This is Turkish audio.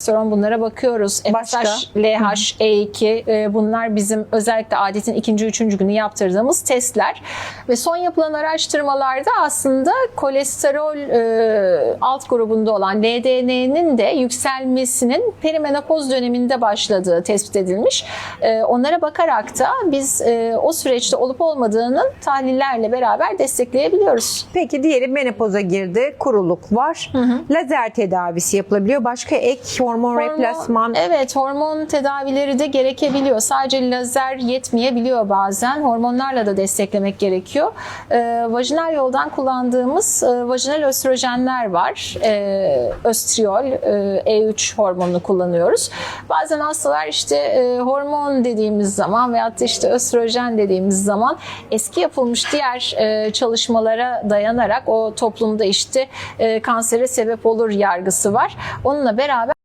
Testosteron bunlara bakıyoruz. Başka? FSH, LH, E2 e, bunlar bizim özellikle adetin ikinci, üçüncü günü yaptırdığımız testler. Ve son yapılan araştırmalarda aslında kolesterol e, alt grubunda olan LDN'nin de yükselmesinin perimenopoz döneminde başladığı tespit edilmiş. E, onlara bakarak da biz e, o süreçte olup olmadığının tahlillerle beraber destekleyebiliyoruz. Peki diyelim menopoza girdi, kuruluk var. Lazer tedavisi yapılabiliyor. Başka ek hormon, Hormon- replasman Evet hormon tedavileri de gerekebiliyor. Sadece lazer yetmeyebiliyor bazen. Hormonlarla da desteklemek gerekiyor. Ee, vajinal yoldan kullandığımız e, vajinal östrojenler var. Ee, östriol, e, E3 hormonunu kullanıyoruz. Bazen hastalar işte e, hormon dediğimiz zaman veyahut da işte östrojen dediğimiz zaman eski yapılmış diğer e, çalışmalara dayanarak o toplumda işte e, kansere sebep olur yargısı var. Onunla beraber